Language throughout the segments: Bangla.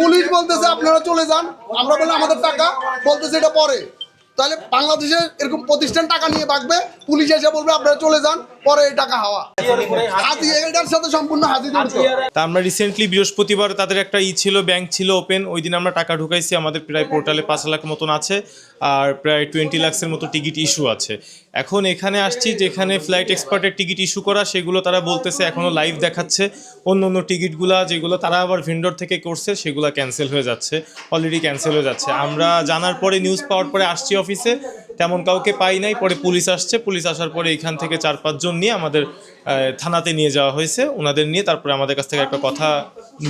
পুলিশ বলতেছে আপনারা চলে যান। আমরা বলে, আমাদের টাকা। বলতেছে, এটা পরে। তাহলে বাংলাদেশে এরকম প্রতিষ্ঠান টাকা নিয়ে বাঁকবে, পুলিশ এসে বলবে, আপনারা চলে যান, পরে টাকা হাওয়া। হাজি এটার সাথে সম্পূর্ণ হাজি তা আমরা রিসেন্টলি বৃহস্পতিবার তাদের একটা ই ছিল ব্যাংক ছিল ওপেন ওই দিন আমরা টাকা ঢুকাইছি, আমাদের প্রায় পোর্টালে পাঁচ লাখ মতন আছে, আর প্রায় টোয়েন্টি লাখসের মতো টিকিট ইস্যু আছে। এখন এখানে আসছি যেখানে ফ্লাইট এক্সপার্টের টিকিট ইস্যু করা, সেগুলো তারা বলতেছে এখনও লাইভ দেখাচ্ছে। অন্য অন্য টিকিটগুলো যেগুলো তারা আবার ভেন্ডর থেকে করছে, সেগুলো ক্যান্সেল হয়ে যাচ্ছে অলরেডি ক্যান্সেল হয়ে যাচ্ছে। আমরা জানার পরে নিউজ পাওয়ার পরে আসছি অফিসে তেমন কাউকে পাই নাই। পরে পুলিশ আসছে, পুলিশ আসার পরে এখান থেকে চার পাঁচজন নিয়ে আমাদের থানাতে নিয়ে যাওয়া হয়েছে। ওনাদের নিয়ে তারপরে আমাদের কাছ থেকে একটা কথা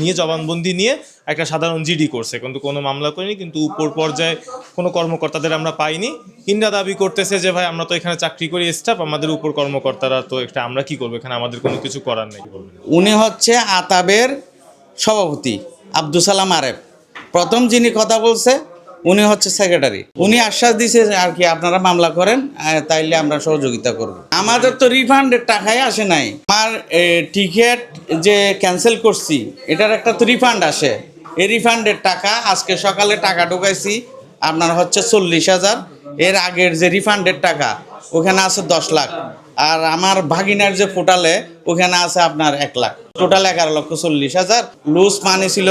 নিয়ে জবানবন্দি নিয়ে একটা সাধারণ জিডি করছে। কিন্তু কোনো মামলা করেনি, কিন্তু উপর পর্যায়ে কোনো কর্মকর্তাদের আমরা পাইনি। ইন্ডা দাবি করতেছে যে, ভাই, আমরা তো এখানে চাকরি করি স্টাফ আমাদের উপর কর্মকর্তারা তো একটা, আমরা কি করব? এখানে আমাদের কোনো কিছু করার নেই। উনি হচ্ছে আতাবের সভাপতি আব্দুসালাম আরেফ। প্রথম যিনি কথা বলছে উনি হচ্ছে সেক্রেটারি উনি আশ্বাস দিয়েছে যে আর কি আপনারা মামলা করেন তাইলে আমরা সহযোগিতা করব। আমাদের তো রিফান্ডের টাকাই আসে নাই। আমার টিকিট যে ক্যান্সেল করছি, এটার একটা তো রিফান্ড আসে। এই রিফান্ডের টাকা আজকে সকালে টাকা ঢুকাইছি, আপনার হচ্ছে চল্লিশ হাজার। এর আগের যে রিফান্ডের টাকা, ওখানে আছে দশ লাখ। আর আমার ভাগিনার যে পোর্টালে, ওখানে আছে আপনার এক লাখ। টোটাল এগারো লক্ষ চল্লিশ হাজার। লুজ মানি ছিল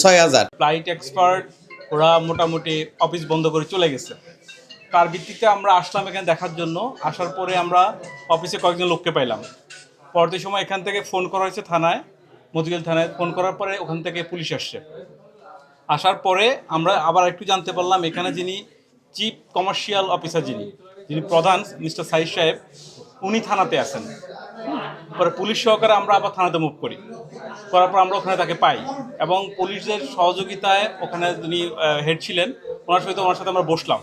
ছয় হাজার। ফ্লাইট এক্সপার্ট ওরা মোটামুটি অফিস বন্ধ করে চলে গেছে। তার ভিত্তিতে আমরা আসলাম এখানে দেখার জন্য। আসার পরে আমরা অফিসে কয়েকজন লোককে পাইলাম। পরবর্তী সময় এখান থেকে ফোন করা হয়েছে থানায় মতিগঞ্জ থানায়। ফোন করার পরে ওখান থেকে পুলিশ আসছে। আসার পরে আমরা আবার একটু জানতে পারলাম, এখানে যিনি চিফ কমার্শিয়াল অফিসার যিনি যিনি প্রধান মিস্টার সাইদ সাহেব উনি থানাতে আছেন। পরে পুলিশ সহকারে আমরা আবার থানাতে মুভ করি। করার পর আমরা ওখানে তাকে পাই এবং পুলিশের সহযোগিতায় ওখানে যিনি হেড ছিলেন, ওনার সাথে ওনার সাথে আমরা বসলাম।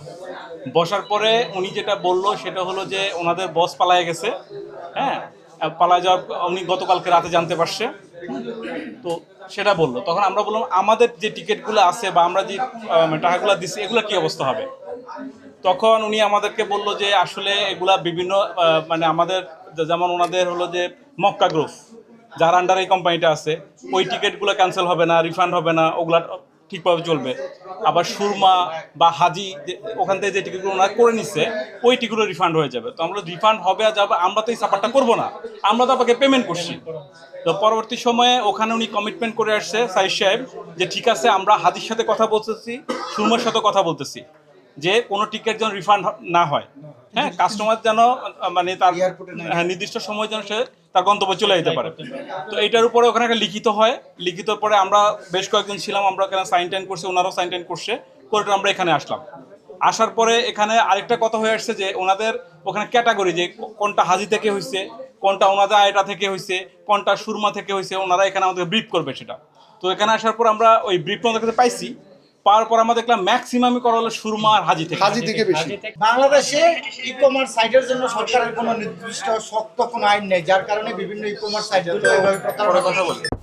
বসার পরে উনি যেটা বলল সেটা হলো যে ওনাদের বস পালায় গেছে হ্যাঁ? পালায় যাওয়ার উনি গতকালকে রাতে জানতে পারছে। তো সেটা বলল। তখন আমরা বললাম, আমাদের যে টিকিটগুলো আছে বা আমরা যে টাকাগুলো দিচ্ছি এগুলো কি অবস্থা হবে? তখন উনি আমাদেরকে বলল যে আসলে এগুলা বিভিন্ন মানে আমাদের যেমন ওনাদের হলো যে মক্কা গ্রুপ, যার আন্ডারে এই কোম্পানিটা আছে, ওই টিকিটগুলো ক্যান্সেল হবে না রিফান্ড হবে না, ওগুলা ঠিকভাবে চলবে। আবার সুরমা বা হাজি ওখান থেকে যে টিকিটগুলো ওনারা করে নিচ্ছে ওই টিকিটগুলো রিফান্ড হয়ে যাবে। তো আমরা রিফান্ড হবে আর যাবে, আমরা তো এই সাপারটা করব না, আমরা তো আপনাকে পেমেন্ট করছি। তো পরবর্তী সময়ে ওখানে উনি কমিটমেন্ট করে আসছে সাইদ সাহেব, যে ঠিক আছে, আমরা হাজির সাথে কথা বলতেছি, সুরমার সাথে কথা বলতেছি। যে কোনো টিকিট যেন রিফান্ড না হয়। হ্যাঁ। কাস্টমার যেন মানে তার হ্যাঁ নির্দিষ্ট সময় যেন সে তার গন্তব্যে চলে যেতে পারে। তো এইটার উপরে ওখানে একটা লিখিত হয়। লিখিত পরে আমরা বেশ কয়েকজন ছিলাম আমরা ওখানে সাইন টাইন করছি ওনারাও সাইন টাইন করছে। করে আমরা এখানে আসলাম। আসার পরে এখানে আরেকটা কথা হয়ে আসছে যে ওনাদের ওখানে ক্যাটাগরি যে কোনটা হাজি থেকে হয়েছে কোনটা ওনাদের আয়টা থেকে হয়েছে কোনটা সুরমা থেকে হয়েছে ওনারা এখানে আমাদের ব্রিফ করবে সেটা। তো এখানে আসার পর আমরা ওই ব্রিফটা ওনাদের কাছে পাইছি। পাওয়ার পর আমরা দেখলাম ম্যাক্সিমামই করা হলো সুরমা আর হাজি থেকে। হাজি থেকে বেশি। বাংলাদেশে ই কমার্স সাইটের জন্য সরকারের কোনো নির্দিষ্ট শক্ত কোনো আইন নেই যার কারণে বিভিন্ন ই কমার্স সাইটগুলো এভাবে প্রতারণা করে